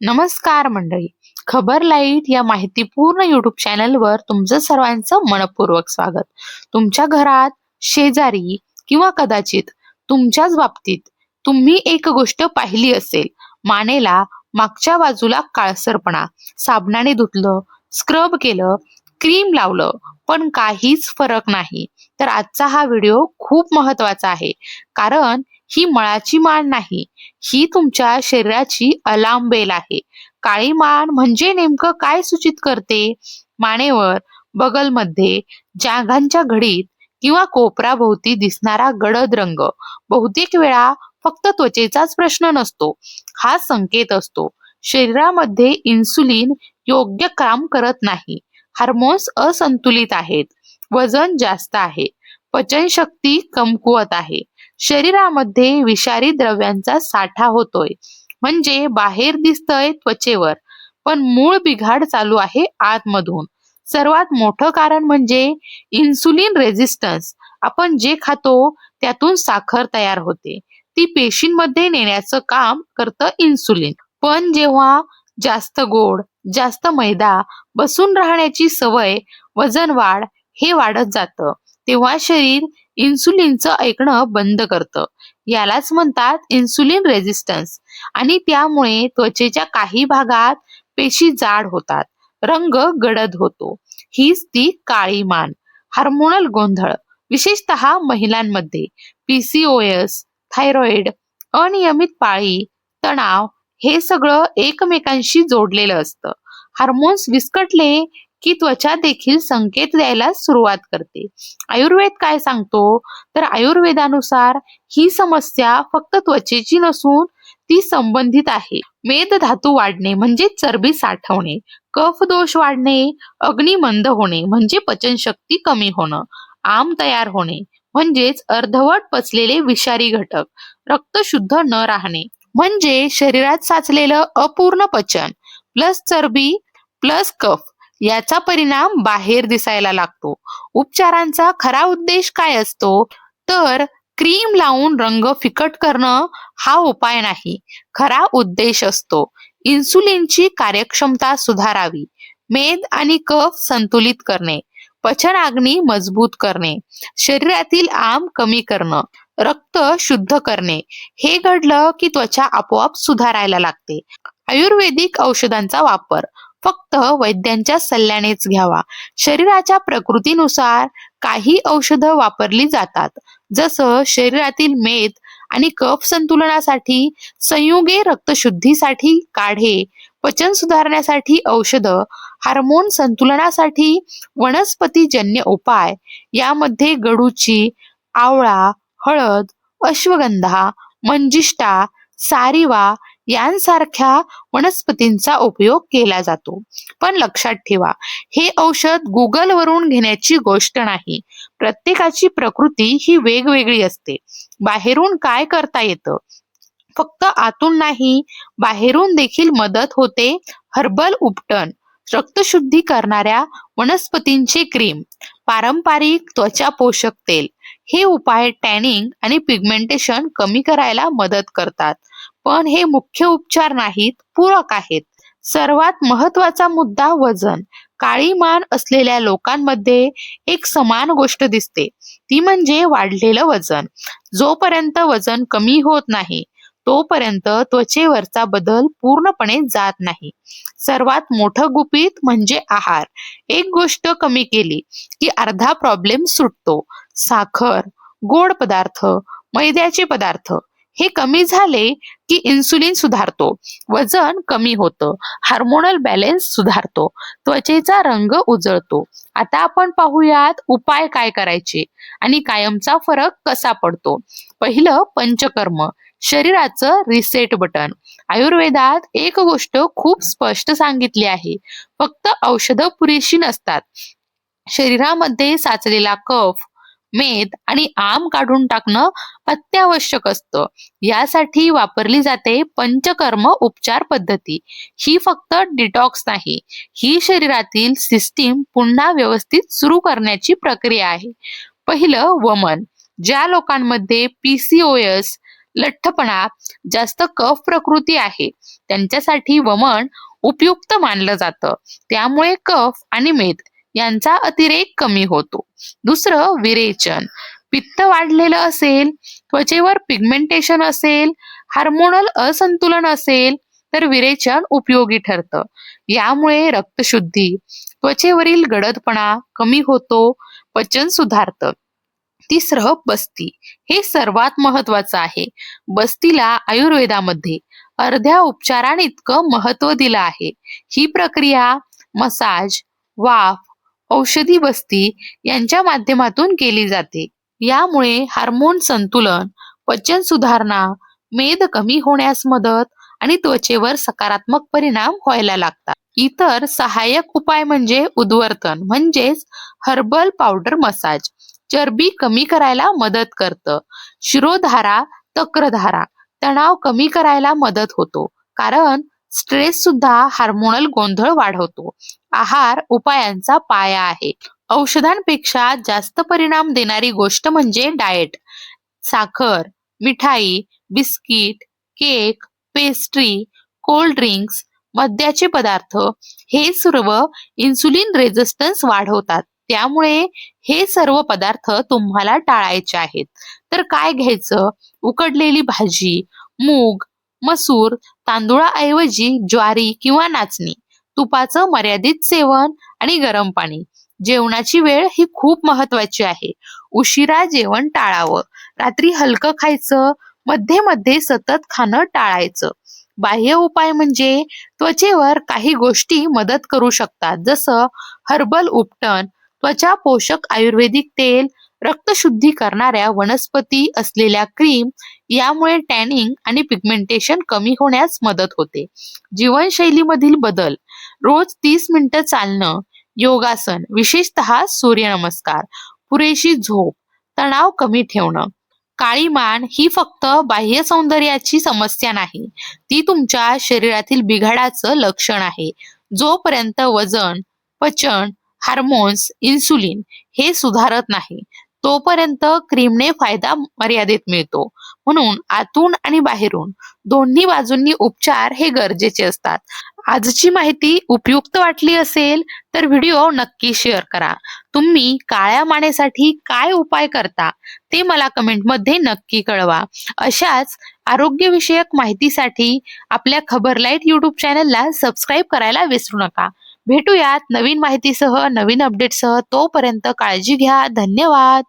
नमस्कार मंडळी. खबर लाइट या माहितीपूर्ण युट्यूब चॅनलवर तुमचं सर्वांचं मनपूर्वक स्वागत. तुमच्या घरात शेजारी किंवा कदाचित तुमच्याच बाबतीत तुम्ही एक गोष्ट पाहिली असेल. मानेला मागच्या बाजूला काळसरपणा साबणाने धुतलं स्क्रब केलं क्रीम लावलं पण काहीच फरक नाही. तर आजचा हा व्हिडिओ खूप महत्त्वाचा आहे. कारण ही मळाची मान नाही ही तुमच्या शरीराची अलार्म बेल आहे. काळी मान म्हणजे नेमकं काय सूचित करते? मानेवर बगलमध्ये जागांच्या घडीत किंवा कोपराभोवती दिसणारा गडद रंग. बहुतेक वेळा फक्त त्वचेचाच प्रश्न नसतो. हा संकेत असतो. शरीरामध्ये इन्सुलिन योग्य काम करत नाही. हार्मोन्स असंतुलित आहेत. वजन जास्त आहे. पचनशक्ती कमकुवत आहे. शरीरामध्ये विषारी द्रव्यांचा साठा होतोय. म्हणजे बाहेर दिसतंय त्वचेवर. पण मूळ बिघाड चालू आहे आतमधून. सर्वात मोठं कारण म्हणजे इन्सुलिन रेझिस्टन्स आपण जे खातो त्यातून साखर तयार होते. ती पेशींमध्ये नेण्याचं काम करतं इन्सुलिन पण जेव्हा जास्त गोड जास्त मैदा बसून राहण्याची सवय वजन वाढ हे वाढत जातं. तेव्हा शरीर इन्सुलिनचं ऐकणं बंद करतं. यालाच म्हणतात इन्सुलिन रेझिस्टन्स. आणि त्यामुळे त्वचेच्या काही भागात पेशी जाड होतात रंग गडद होतो. हीच ती काळी मान हार्मोनल गोंधळ विशेषतः महिलांमध्ये. पीसीओएस थायरॉइड अनियमित पाळी तणाव हे सगळं एकमेकांशी जोडलेलं असतं. हार्मोन्स विस्कटले की त्वचा देखील संकेत द्यायला सुरुवात करते. आयुर्वेद काय सांगतो? तर आयुर्वेदानुसार ही समस्या फक्त त्वचेची नसून ती संबंधित आहे. मेद धातू वाढणे म्हणजे चरबी साठवणे. कफ दोष वाढणे अग्निमंद होणे म्हणजे पचनशक्ती कमी होणं. आम तयार होणे म्हणजेच अर्धवट पचलेले विषारी घटक. रक्त शुद्ध न राहणे. म्हणजे शरीरात साचलेलं अपूर्ण पचन प्लस चरबी प्लस कफ याचा परिणाम बाहेर दिसायला लागतो. उपचारांचा खरा उद्देश काय असतो? तर क्रीम लावून रंग फिकट करणं हा उपाय नाही. खरा उद्देश असतो. इन्सुलिनची कार्यक्षमता सुधारावी. मेद आणि कफ संतुलित करणे. पचन अग्नी मजबूत करणे. शरीरातील आम कमी करणं. रक्त शुद्ध करणे. हे घडलं की त्वचा आपोआप सुधारायला लागते. आयुर्वेदिक औषधांचा वापर. फक्त वैद्यांच्या सल्ल्यानेच घ्यावा. शरीराच्या प्रकृतीनुसार काही औषधं वापरली जातात. जसं शरीरातील मेद आणि कफ संतुलनासाठी संयुगे रक्तशुद्धीसाठी काढे पचन सुधारण्यासाठी औषधं हार्मोन संतुलनासाठी वनस्पतीजन्य उपाय यामध्ये गडूची आवळा हळद अश्वगंधा मंजिष्टा सारिवा यांसारख्या वनस्पतींचा उपयोग केला जातो. पण लक्षात ठेवा हे औषध गुगल वरून घेण्याची गोष्ट नाही. प्रत्येकाची प्रकृती ही वेगवेगळी असते. बाहेरून काय करता येतं? फक्त आतून नाही बाहेरून देखील मदत होते. हर्बल उपटन रक्तशुद्धी करणाऱ्या वनस्पतींचे क्रीम पारंपरिक त्वचा पोषक तेल हे उपाय टॅनिंग आणि पिगमेंटेशन कमी करायला मदत करतात. पण हे मुख्य उपचार नाहीत पूरक आहेत. सर्वात महत्त्वाचा मुद्दा वजन. काळी मान असलेल्या लोकांमध्ये एक समान गोष्ट दिसते. ती म्हणजे वाढलेलं वजन. जोपर्यंत वजन कमी होत नाही तोपर्यंत त्वचेवरचा बदल पूर्णपणे जात नाही. सर्वात मोठं गुपित म्हणजे आहार. एक गोष्ट कमी केली की अर्धा प्रॉब्लेम सुटतो. साखर गोड पदार्थ मैद्याचे पदार्थ हे कमी झाले की इन्सुलिन सुधारतो. वजन कमी होतं. हार्मोनल बॅलेन्स सुधारतो. त्वचेचा रंग उजळतो. आता आपण पाहूयात उपाय काय करायचे आणि कायमचा फरक कसा पडतो. पहिलं पंचकर्म. शरीराचं रिसेट बटन आयुर्वेदात एक गोष्ट खूप स्पष्ट सांगितली आहे. फक्त औषधं पुरेशी नसतात. शरीरामध्ये साचलेला कफ मेद आणि आम काढून टाकणं अत्यावश्यक असतं. यासाठी वापरली जाते पंचकर्म उपचार पद्धती. ही फक्त डिटॉक्स नाही ही शरीरातील सिस्टीम पुन्हा व्यवस्थित सुरू करण्याची प्रक्रिया आहे. पहिलं वमन. ज्या लोकांमध्ये पीसीओएस लठ्ठपणा जास्त कफ प्रकृती आहे त्यांच्यासाठी वमन उपयुक्त मानलं जातं. त्यामुळे कफ आणि मेद यांचा अतिरेक कमी होतो. दुसरं विरेचन. पित्त वाढलेलं असेल त्वचेवर पिगमेंटेशन असेल हार्मोनल असंतुलन असेल तर विरेचन उपयोगी ठरतं. यामुळे रक्तशुद्धी त्वचेवरील गडदपणा कमी होतो पचन सुधारतं. तिसरं बस्ती. हे सर्वात महत्वाचं आहे. बस्तीला आयुर्वेदामध्ये अर्ध्या उपचाराने इतकं महत्त्व दिलं आहे. ही प्रक्रिया मसाज वाफ औषधी बस्ती यांच्या माध्यमातून केली जाते. यामुळे हार्मोन संतुलन पचन सुधारणा मेद कमी होण्यास मदत आणि त्वचेवर सकारात्मक परिणाम व्हायला लागतात. इतर सहाय्यक उपाय म्हणजे उद्वर्तन म्हणजेच हर्बल पावडर मसाज चरबी कमी करायला मदत करतं. शिरोधारा तक्रधारा तणाव कमी करायला मदत होतो. कारण स्ट्रेस सुद्धा हार्मोनल गोंधळ वाढवतो. आहार उपायांचा पाया आहे. औषधांपेक्षा जास्त परिणाम देणारी गोष्ट म्हणजे डाएट साखर मिठाई biscuit cake pastry cold drinks मद्याचे पदार्थ हे सर्व इन्सुलिन रेझिस्टन्स वाढवतात. त्यामुळे हे सर्व पदार्थ तुम्हाला टाळायचे आहेत. तर काय घ्यायचं? उकडलेली भाजी मूग मसूर तांदूळाऐवजी ज्वारी किंवा नाचणी तुपाचं मर्यादित सेवन आणि गरम पाणी. जेवणाची वेळ ही खूप महत्वाची आहे. उशिरा जेवण टाळावं. रात्री हलकं खायचं. मध्ये मध्ये सतत खाणं टाळायचं. बाह्य उपाय म्हणजे त्वचेवर काही गोष्टी मदत करू शकतात. जसं हर्बल उपटन त्वचा पोषक आयुर्वेदिक तेल रक्तशुद्धी करणाऱ्या वनस्पती असलेल्या क्रीम यामुळे टॅनिंग आणि पिगमेंटेशन कमी होण्यास मदत होते. जीवनशैलीमधील बदल रोज तीस मिनिटं चालणं योगासन विशेषतः सूर्यनमस्कार पुरेशी झोप तणाव कमी ठेवणं काळी मान ही फक्त बाह्य सौंदर्याची समस्या नाही ती तुमच्या शरीरातील बिघाडाचं लक्षण आहे. जोपर्यंत वजन पचन हार्मोन्स इन्सुलिन हे सुधारत नाही तोपर्यंत क्रीमने फायदा मर्यादित मिळतो. म्हणून आतून आणि बाहेरून दोन्ही बाजूंनी उपचार हे गरजेचे असतात. आजची माहिती उपयुक्त वाटली असेल तर व्हिडिओ नक्की शेअर करा. तुम्ही काळ्या मानेसाठी काय उपाय करता ते मला कमेंटमध्ये नक्की कळवा. अशाच आरोग्यविषयक माहितीसाठी आपल्या खबर लाइट युट्यूब चॅनलला सबस्क्राईब करायला विसरू नका. भेटूयात नवीन माहितीसह नवीन अपडेटसह. तोपर्यंत काळजी घ्या. धन्यवाद.